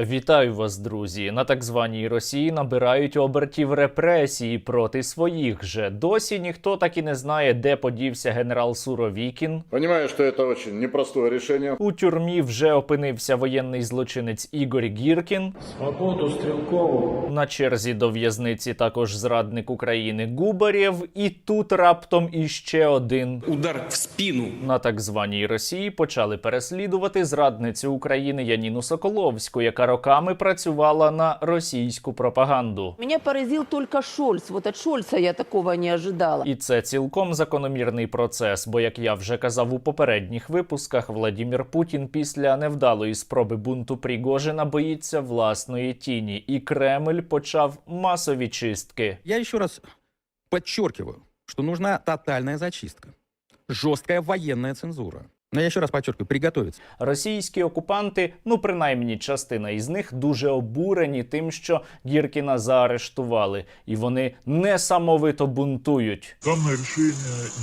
Вітаю вас, друзі. На так званій Росії набирають обертів репресії проти своїх же. Досі ніхто так і не знає, де подівся генерал Суровікін. Понимаю, что это очень непростое решение. У тюрмі вже опинився воєнний злочинець Ігор Гіркін. Свободу Стрелкову. На черзі до в'язниці також зрадник України Губарєв. І тут раптом іще один. удар в спину. На так званій Росії почали переслідувати зрадницю України Яніну Соколовську, яка роками працювала на російську пропаганду. Меня поразил только Шольц. Вот от Шольца я такого не ожидала. І це цілком закономірний процес. Бо, як я вже казав у попередніх випусках, Владімір Путін після невдалої спроби бунту Пригожина боїться власної тіні, і Кремль почав масові чистки. Я еще раз подчеркиваю, что нужна тотальная зачистка, жесткая военная цензура. Но я еще раз подчеркиваю, приготовиться. Російські окупанти, ну принаймні частина із них, дуже обурені тим, що Гіркіна заарештували, і вони несамовито бунтують. Данное решение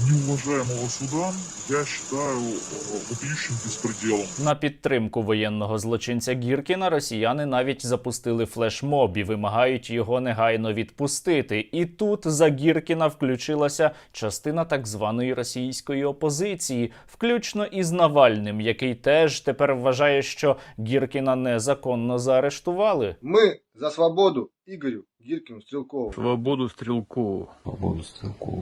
неуважаемого суда я считаю э, вопиющим беспределом. На підтримку воєнного злочинця Гіркіна росіяни навіть запустили флешмоб і вимагають його негайно відпустити. І тут за Гіркіна включилася частина так званої російської опозиції, включно із Навальним, який теж тепер вважає, що Гіркіна незаконно заарештували. Мы за свободу Игорю Гиркину Стрелкову. Свободу Стрелкову.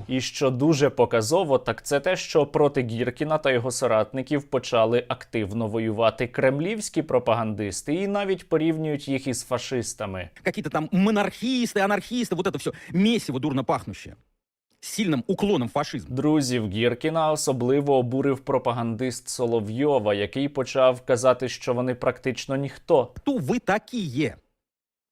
І що дуже показово, так це те, що проти Гіркіна та його соратників почали активно воювати кремлівські пропагандисти і навіть порівнюють їх із фашистами. Какие-то там монархисты, анархисты, вот это все месиво дурно пахнущее. С сильным уклоном в фашизм. Друзів Гіркіна особливо обурив пропагандист Соловйова, який почав казати, що вони практично ніхто. Кто вы такие?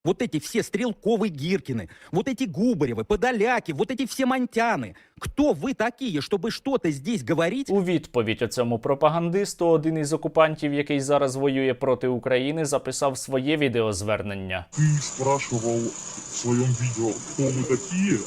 Вот эти все Стрелковы Гиркины, вот эти Губаревы, Подоляки, вот эти все Монтяны. Кто вы такие, чтобы что-то здесь говорить? У відповідь оцьому пропагандисту один із окупантів, який зараз воює проти України, записав своє відеозвернення. Ты спрашивал в своем видео, кто мы такие.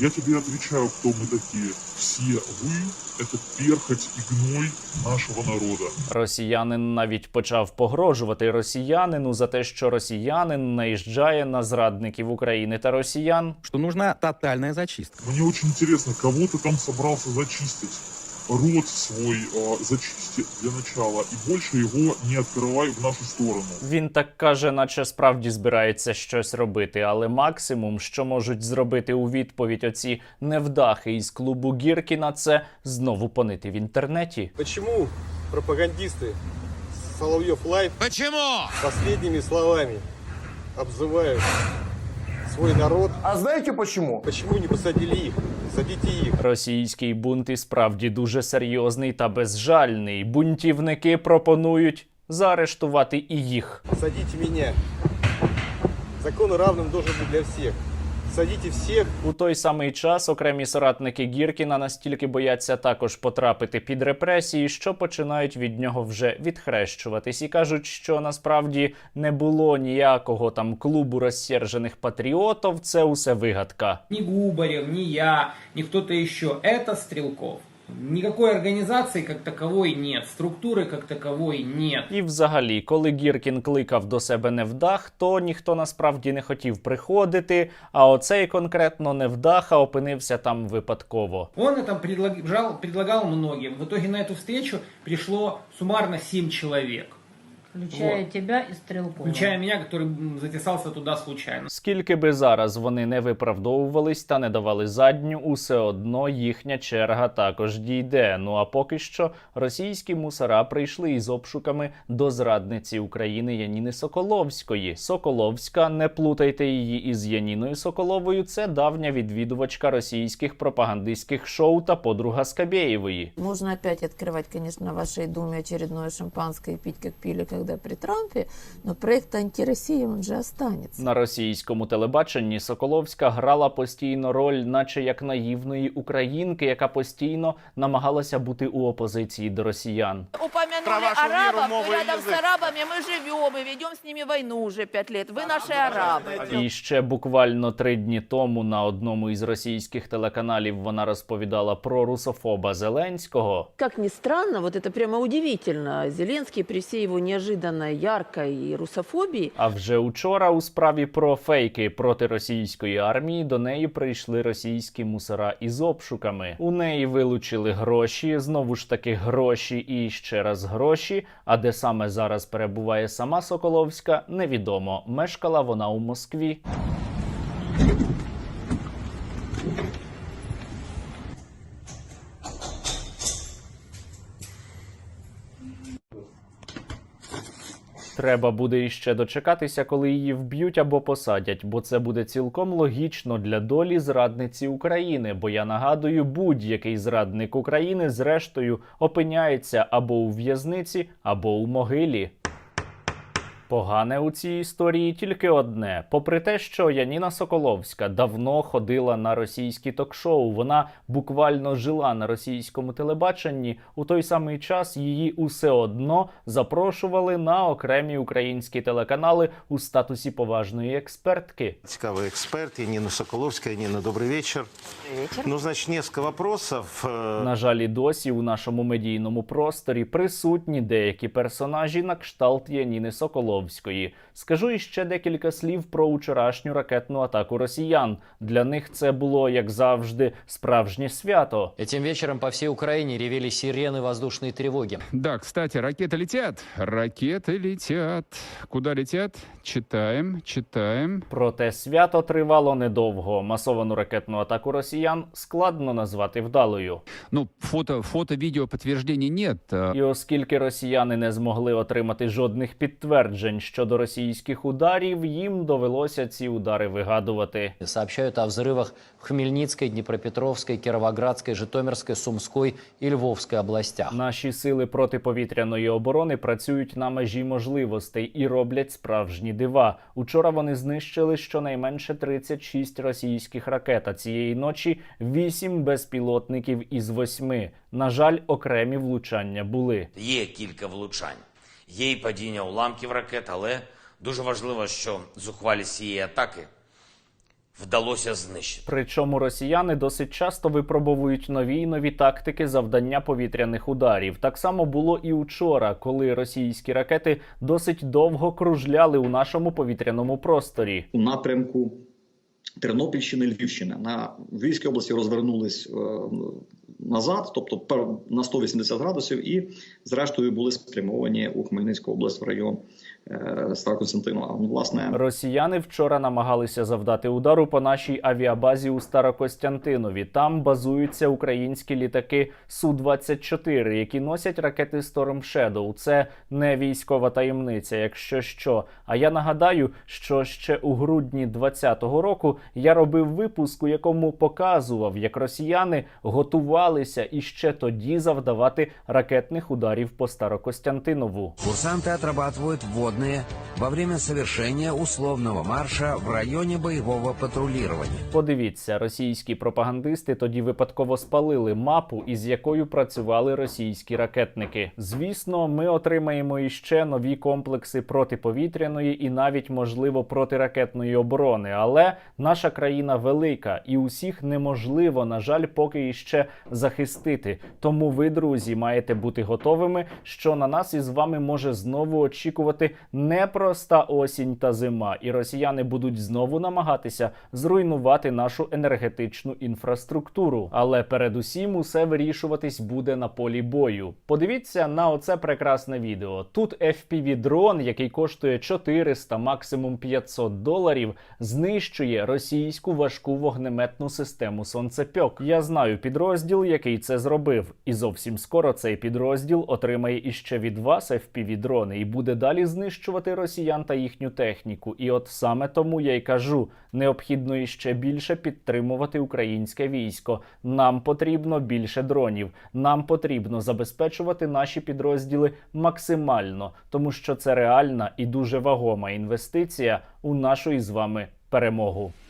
Я тебе отвечаю, кто мы такие. Все вы – это перхоть и гной нашего народа. Росіянин навіть почав погрожувати росіянину за те, що росіянин наїжджає на зрадників України та росіян. Что нужна тотальная зачистка. Мне очень интересно, кого ты там собрался зачистить? Рот свой э, зачисти для начала и больше его не открывай в нашу сторону. Він так каже, наче справді збирається щось робити, але максимум, що можуть зробити у відповідь оці невдахи із клубу Гіркіна, це знову понити в інтернеті. Почему пропагандисты Соловьев Лайф Почему? последними словами обзывают свой народ? А знаете почему? Почему не посадили их? Садите їх. Російський бунт і справді дуже серйозний та безжальний. Бунтівники пропонують заарештувати і їх. Садіть мене. Закон равним должен бути для всех. Садите всіх У той самий час окремі соратники Гіркіна настільки бояться також потрапити під репресії, що починають від нього вже відхрещуватись і кажуть, що насправді не було ніякого там клубу розсержених патріотів. Це усе вигадка. Ні Губарев, ні я, ні хто то ще. Це Стрелков. Никакой организации как таковой нет, структуры как таковой нет. І взагалі, коли Гіркін кликав до себе невдах, то ніхто насправді не хотів приходити. А оцей конкретно невдаха опинився там випадково. Он это предлагал, предлагал многим. В итоге на эту встречу пришло суммарно 7 человек. Включая Вот. тебя и Стрелкова. Включая меня, который затесался туда случайно. Скільки би зараз вони не виправдовувались та не давали задню, усе одно їхня черга також дійде. Ну а поки що російські мусора прийшли із обшуками до зрадниці України Яніни Соколовської. Соколовська, не плутайте її із Яніною Соколовою. Це давня відвідувачка російських пропагандистських шоу та подруга Скабєєвої. Можно опять открывать, конечно, на вашей думе очередное шампанское и пить, как пили когда при Трампе, но проект антироссии, он же останется. На російському телебаченні Соколовська грала постійно роль, наче як наївної українки, яка постійно намагалася бути у опозиції до росіян. Упомянули арабов, и рядом с арабами мы живем и ведем с ними войну уже пять лет. Вы наши арабы. І ще буквально три дні тому на одному із російських телеканалів вона розповідала про русофоба Зеленського. Как ни странно, вот это прямо удивительно. Зеленский при всей его неожиданной неожиданной, яркой русофобии, А вже учора у справі про фейки проти російської армії до неї прийшли російські мусора із обшуками. У неї вилучили гроші, знову ж таки гроші і ще раз гроші. А де саме зараз перебуває сама Соколовська, невідомо. Мешкала вона у Москві. Треба буде іще дочекатися, коли її вб'ють або посадять, бо це буде цілком логічно для долі зрадниці України. Бо я нагадую, будь-який зрадник України зрештою опиняється або у в'язниці, або у могилі. Погане у цій історії тільки одне: попри те, що Яніна Соколовська давно ходила на російські ток-шоу, вона буквально жила на російському телебаченні. У той самий час її усе одно запрошували на окремі українські телеканали у статусі поважної експертки. Цікавый эксперт, Янина Соколовская. Янина, добрый вечер. Вечер. Ну, значит, несколько вопросов. Э, На жаль, і досі у нашому медійному просторі присутні деякі персонажі на кшталт Яніни Соколовської. Скажу іще декілька слів про вчорашню ракетну атаку росіян. Для них це було, як завжди, справжнє свято. Этим вечером по всей Украине ревели сирены воздушной тревоги. Да, кстати, ракеты летят. Ракеты летят. Куда летят? Читаем, читаем. Проте свято тривало недовго. Масовану ракетну атаку росіян складно назвати вдалою. Ну, фото, фото, видео подтверждений нет. А, І оскільки росіяни не змогли отримати жодних підтверджень щодо російських ударів, їм довелося ці удари вигадувати. Сообщают о взрывах в Хмельницкой, Днепропетровской, Кировоградской, Житомирской, Сумской и Львовской областях. Наші сили протиповітряної оборони працюють на межі можливостей і роблять справжні дива. Учора вони знищили щонайменше 36 російських ракет. А цієї ночі 8 безпілотників із 8. На жаль, окремі влучання були. Є кілька влучань, є і падіння уламків ракет, але дуже важливо, що зухвалість цієї атаки вдалося знищити. Причому росіяни досить часто випробовують нові й нові тактики завдання повітряних ударів. Так само було і учора, коли російські ракети досить довго кружляли у нашому повітряному просторі. у напрямку Тернопільщини, Львівщини. На Львівській області розвернулись е, назад, тобто на 180 градусів, і зрештою були спрямовані у Хмельницьку область в район е, Староконстантинова. Ну, власне, Росіяни вчора намагалися завдати удару по нашій авіабазі у Старокостянтинові. Там базуються українські літаки Су-24, які носять ракети Storm Shadow. Це не військова таємниця, якщо що. А я нагадаю, що ще у грудні 2020 року я робив випуск, у якому показував, як росіяни готувалися і ще тоді завдавати ракетних ударів по Старокостянтинову. Курсанты отрабатывают вводные во время совершения условного марша в районе боевого патрулирования. Подивіться, російські пропагандисти тоді випадково спалили мапу, із якою працювали російські ракетники. Звісно, ми отримаємо іще нові комплекси протиповітряної і навіть можливо протиракетної оборони. Але наша країна велика і усіх неможливо, на жаль, поки іще захистити. Тому ви, друзі, маєте бути готовими, що на нас із вами може знову очікувати непроста осінь та зима, і росіяни будуть знову намагатися зруйнувати нашу енергетичну інфраструктуру. Але передусім усе вирішуватись буде на полі бою. Подивіться на оце прекрасне відео. Тут fpv дрон, який коштує 400, максимум 500 доларів, знищує російську важку вогнеметну систему сонцепьок. Я знаю підрозділ, який це зробив, і зовсім скоро цей підрозділ отримає іще від вас fpv дрони і буде далі знищувати росіян та їхню техніку. І от саме тому я й кажу: необхідно іще більше підтримувати українське військо. Нам потрібно більше дронів. Нам потрібно забезпечувати наші підрозділи максимально, тому що це реальна і дуже вагома інвестиція у нашу із вами перемогу.